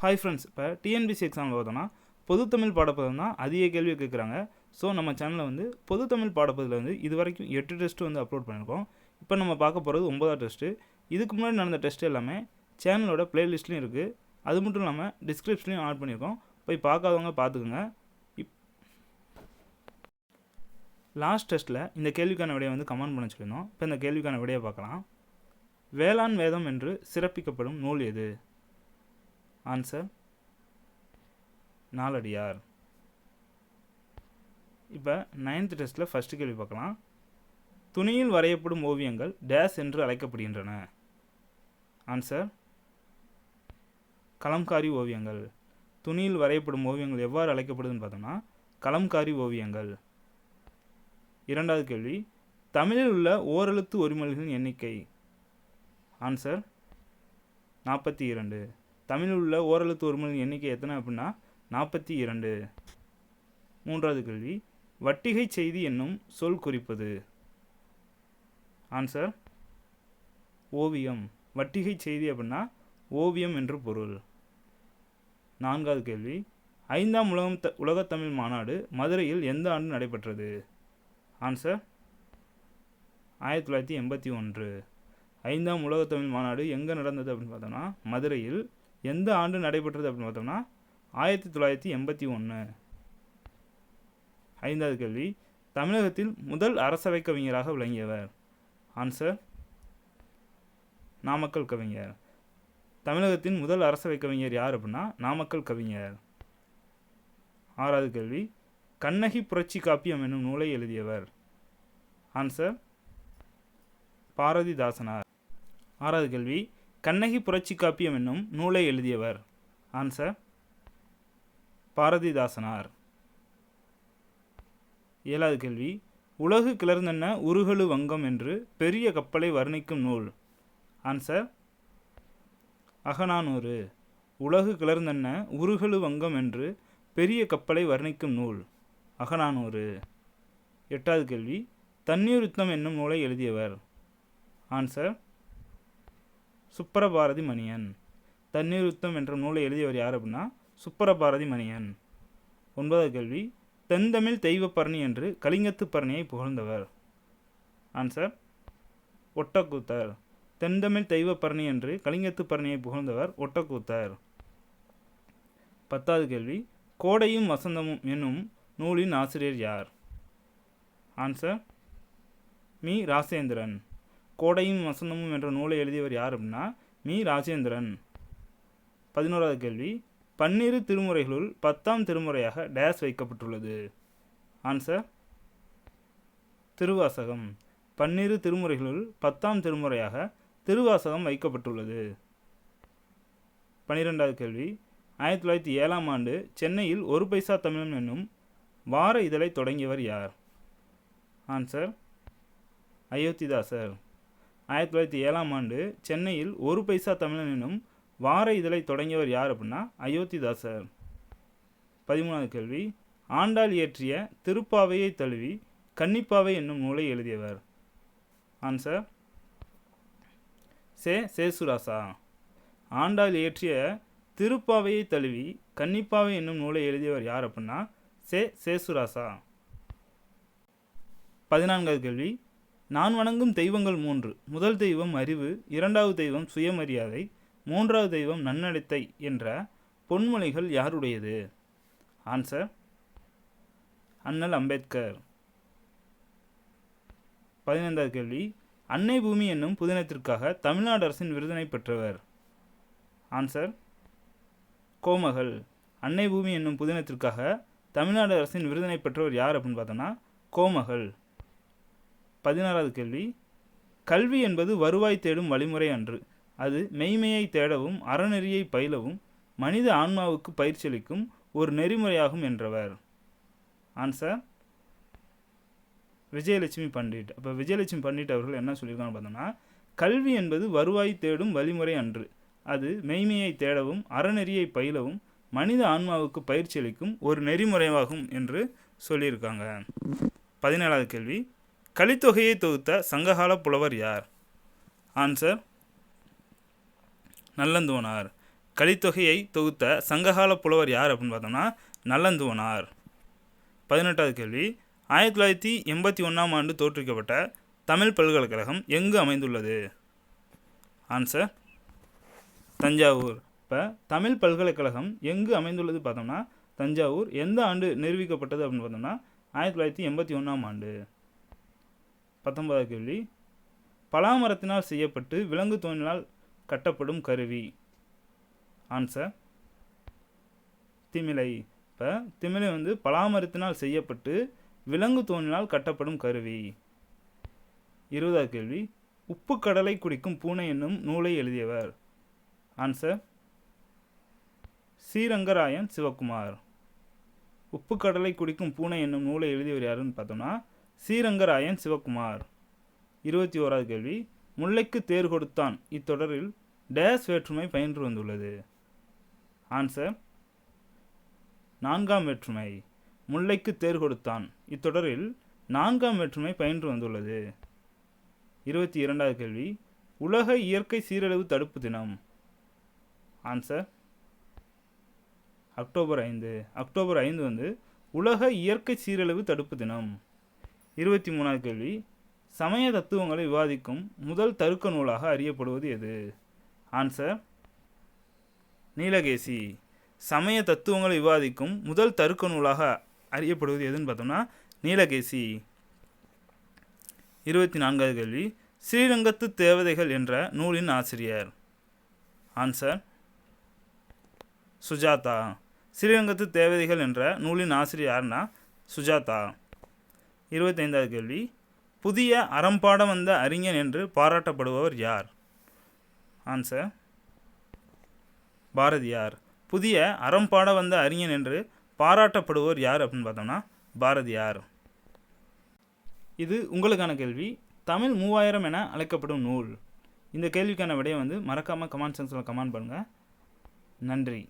Hi friends இப்போ TNPSC exam பார்த்தோன்னா பொதுத்தமிழ் பாடப்பகுதி தான் அதிக கேள்வி கேட்குறாங்க. ஸோ நம்ம சேனலில் வந்து பொதுத்தமிழ் பாடப்பதில் வந்து இது வரைக்கும் எட்டு டெஸ்ட்டு வந்து அப்லோட் பண்ணியிருக்கோம். இப்போ நம்ம பார்க்க போகிறது ஒன்பதாவது டெஸ்ட்டு இதுக்கு முன்னாடி நடந்த டெஸ்ட் எல்லாமே சேனலோட ப்ளேலிஸ்ட்லேயும் இருக்குது அது மட்டும் இல்லாமல் டிஸ்கிரிப்ஷன்லையும் ஆட் பண்ணியிருக்கோம். போய் பார்க்காதவங்க பார்த்துக்குங்க. இப் லாஸ்ட் டெஸ்ட்டில் இந்த கேள்விக்கான விடையை வந்து கமெண்ட் பண்ண சொல்லியிருந்தோம். இப்போ இந்த கேள்விக்கான விடையை பார்க்கலாம். வேளாண் வேதம் என்று சிறப்பிக்கப்படும் நூல் எது? ஆன்சர் நாலடியார். இப்போ நைன்த் டெஸ்ட்டில் ஃபஸ்ட்டு கேள்வி பார்க்கலாம். துணியில் வரையப்படும் ஓவியங்கள் டேஸ் என்று அழைக்கப்படுகின்றன. ஆன்சர் கலம்காரி ஓவியங்கள். துணியில் வரையப்படும் ஓவியங்கள் எவ்வாறு அழைக்கப்படுதுன்னு பார்த்தோம்னா கலம்காரி ஓவியங்கள். இரண்டாவது கேள்வி தமிழில் உள்ள ஓரெழுத்து ஒருமொழிகளின் எண்ணிக்கை. ஆன்சர் நாற்பத்தி இரண்டு. தமிழில் உள்ள ஓரெழுத்து ஒருமொழியின் எண்ணிக்கை எத்தனை அப்படின்னா நாற்பத்தி இரண்டு. மூன்றாவது கேள்வி வட்டிகை செய்தி என்னும் சொல் குறிப்பது. ஆன்சர் ஓவியம். வட்டிகை செய்தி அப்படின்னா ஓவியம் என்று பொருள். நான்காவது கேள்வி ஐந்தாம் உலகம் த உலகத்தமிழ் மாநாடு மதுரையில் எந்த ஆண்டு நடைபெற்றது? ஆன்சர் ஆயிரத்தி தொள்ளாயிரத்தி எண்பத்தி ஒன்று. ஐந்தாம் உலகத்தமிழ் மாநாடு எங்கே நடந்தது அப்படின்னு பார்த்தோம்னா மதுரையில் எந்த ஆண்டு நடைபெற்றது அப்படின்னு பார்த்தோம்னா ஆயிரத்தி தொள்ளாயிரத்தி எண்பத்தி ஒன்று ஐந்தாவது கேள்வி தமிழகத்தில் முதல் அரசவை கவிஞராக விளங்கியவர். ஆன்சர் நாமக்கல் கவிஞர். தமிழகத்தின் முதல் அரசவை கவிஞர் யார் அப்படின்னா நாமக்கல் கவிஞர். ஆறாவது கேள்வி கண்ணகி புரட்சி காப்பியம் என்னும் நூலை எழுதியவர். ஆன்சர் பாரதிதாசனார். ஆறாவது கேள்வி கண்ணகி புரட்சி காப்பியம் என்னும் நூலை எழுதியவர். ஆன்சர் பாரதிதாசனார். ஏழாவது கேள்வி. உலகு கிளர்ந்தென்ன உருகலு வங்கம் என்று பெரிய கப்பலை வர்ணிக்கும் நூல்? ஆன்சர் அகநானூறு. உலகு கிளர்ந்தென்ன உருகலு வங்கம் என்று பெரிய கப்பலை வர்ணிக்கும் நூல்? அகநானூறு. எட்டாவது கேள்வி. தண்ணீர் யுத்தம் என்னும் நூலை எழுதியவர்? ஆன்சர் சுப்பரபாரதி மணியன் தண்ணீர் யுத்தம் என்ற நூலை எழுதியவர் யார் அப்படின்னா சுப்பரபாரதி மணியன் ஒன்பதாவது கேள்வி தென்தமிழ் தெய்வப்பரணி என்று கலிங்கத்து பரணியை புகழ்ந்தவர். ஆன்சர் ஒட்டக்கூத்தர். தென்தமிழ் தெய்வப்பரணி என்று கலிங்கத்து பரணியை புகழ்ந்தவர் ஒட்டக்கூத்தர். பத்தாவது கேள்வி கோடையும் வசந்தமும் என்னும் நூலின் ஆசிரியர் யார்? ஆன்சர் மீ. ராசேந்திரன். கோடையும் வசந்தமும் என்ற நூலை எழுதியவர் யார் அப்படின்னா மீ. ராஜேந்திரன். பதினோராவது கேள்வி. பன்னிரு திருமுறைகளுள் பத்தாம் திருமுறையாக டேஸ் வைக்கப்பட்டுள்ளது. ஆன்சர் திருவாசகம். பன்னிரு திருமுறைகளுள் பத்தாம் திருமுறையாக திருவாசகம் வைக்கப்பட்டுள்ளது. பன்னிரெண்டாவது கேள்வி. ஆயிரத்தி தொள்ளாயிரத்தி ஏழாம் ஆண்டு சென்னையில் ஒரு பைசா தமிழன் என்னும் வார இதழை தொடங்கியவர் யார்? ஆன்சர் அயோத்திதாசர். ஆயிரத்தி தொள்ளாயிரத்தி ஏழாம் ஆண்டு சென்னையில் ஒரு பைசா தமிழன் என்னும் வார இதழை தொடங்கியவர் யார் அப்படின்னா அயோத்திதாசர். பதிமூணாவது கேள்வி ஆண்டாள் இயற்றிய திருப்பாவையை தழுவி கன்னிப்பாவை என்னும் நூலை எழுதியவர். ஆன்சர் சே. சேசுராசா. ஆண்டாள் இயற்றிய திருப்பாவையை தழுவி கன்னிப்பாவை என்னும் நூலை எழுதியவர் யார் அப்படின்னா சே. சேசுராசா. பதினான்காவது கேள்வி நான் வணங்கும் தெய்வங்கள் மூன்று. முதல் தெய்வம் அறிவு இரண்டாவது தெய்வம் சுயமரியாதை மூன்றாவது தெய்வம் நன்னடத்தை என்ற பொன்மொழிகள் யாருடையது? ஆன்சர் அண்ணல் அம்பேத்கர். பதினைந்தாவது கேள்வி. அன்னை பூமி என்னும் புதினத்திற்காக தமிழ்நாடு அரசின் விருதினை பெற்றவர். ஆன்சர் கோமகள். அன்னை பூமி என்னும் புதினத்திற்காக தமிழ்நாடு அரசின் விருதினை பெற்றவர் யார் அப்படின்னு பார்த்தோன்னா கோமகள். பதினாறாவது கேள்வி. கல்வி என்பது வருவாய் தேடும் வழிமுறை அன்று. அது மெய்மையை தேடவும் அறநெறியை பயிலவும் மனித ஆன்மாவுக்கு பயிற்சியளிக்கும் ஒரு நெறிமுறையாகும் என்றவர். ஆன்சர் விஜயலட்சுமி பண்டிட். அப்போ விஜயலட்சுமி பண்டிட் அவர்கள் என்ன சொல்லியிருக்காங்க பார்த்தோம்னா கல்வி என்பது வருவாய் தேடும் வழிமுறை அன்று. அது மெய்மையை தேடவும் அறநெறியை பயிலவும் மனித ஆன்மாவுக்கு பயிற்சி அளிக்கும் ஒரு நெறிமுறையாகும் என்று சொல்லியிருக்காங்க. பதினேழாவது கேள்வி. கலித்தொகையை தொகுத்த சங்ககால புலவர் யார்? ஆன்சர் நல்லந்தோனார் கலித்தொகையை தொகுத்த சங்ககால புலவர் யார் அப்படின்னு பார்த்தோம்னா நல்லந்துவனார். பதினெட்டாவது கேள்வி. ஆயிரத்தி தொள்ளாயிரத்தி எண்பத்தி ஒன்றாம் ஆண்டு தோற்றுவிக்கப்பட்ட தமிழ் பல்கலைக்கழகம் எங்கு அமைந்துள்ளது? ஆன்சர் தஞ்சாவூர். இப்போ தமிழ் பல்கலைக்கழகம் எங்கு அமைந்துள்ளது பார்த்தோம்னா தஞ்சாவூர் எந்த ஆண்டு நிரூபிக்கப்பட்டது அப்படின்னு பார்த்தோம்னா ஆயிரத்தி தொள்ளாயிரத்தி எண்பத்தி ஒன்றாம் ஆண்டு. பத்தொன்பதாவது கேள்வி. பலாமரத்தினால் செய்யப்பட்டு விலங்கு தோணினால் கட்டப்படும் கருவி. ஆன்சர் திமிலை. இப்போ திமிலை வந்து பலாமரத்தினால் செய்யப்பட்டு விலங்கு தோணினால் கட்டப்படும் கருவி. இருபதாவது கேள்வி. உப்பு கடலை குடிக்கும் பூனை என்னும் நூலை எழுதியவர். ஆன்சர் ஸ்ரீரங்கராயன் சிவகுமார் உப்பு கடலை குடிக்கும் பூனை என்னும் நூலை எழுதியவர் யாருன்னு பார்த்தோம்னா ஸ்ரீரங்கராயன் சிவகுமார். இருபத்தி ஓராவது கேள்வி. முல்லைக்கு தேர் கொடுத்தான். இத்தொடரில் டேஸ் வேற்றுமை பயின்று வந்துள்ளது. ஆன்சர் நான்காம் வேற்றுமை. முல்லைக்கு தேர் கொடுத்தான். இத்தொடரில் நான்காம் வேற்றுமை பயின்று வந்துள்ளது. இருபத்தி இரண்டாவது கேள்வி. உலக இயற்கை சீரழிவு தடுப்பு தினம். ஆன்சர் அக்டோபர் ஐந்து. அக்டோபர் ஐந்து வந்து உலக இயற்கை சீரழிவு தடுப்பு தினம். இருபத்தி மூணாவது கேள்வி. சமய தத்துவங்களை விவாதிக்கும் முதல் தருக்க நூலாக அறியப்படுவது எது? ஆன்சர் நீலகேசி. சமய தத்துவங்களை விவாதிக்கும் முதல் தருக்க நூலாக அறியப்படுவது எதுன்னு பார்த்தோம்னா நீலகேசி. இருபத்தி நான்காவது கேள்வி. ஸ்ரீரங்கத்து தேவதைகள் என்ற நூலின் ஆசிரியர். ஆன்சர் சுஜாதா. ஸ்ரீரங்கத்து தேவதைகள் என்ற நூலின் ஆசிரியர் யாருன்னா சுஜாதா. இருபத்தைந்தாவது கேள்வி. புதிய அறம்பாடம் வந்த அறிஞன் என்று பாராட்டப்படுபவர் யார்? ஆன்சர் பாரதியார். புதிய அறம்பாட வந்த அறிஞன் என்று பாராட்டப்படுவோர் யார் அப்படின்னு பார்த்தோம்னா பாரதியார். இது உங்களுக்கான கேள்வி. தமிழ் மூவாயிரம் என அழைக்கப்படும் நூல். இந்த கேள்விக்கான விடையை வந்து மறக்காமல் கமெண்ட் செக்ஷனில் கமெண்ட் பண்ணுங்கள் நன்றி.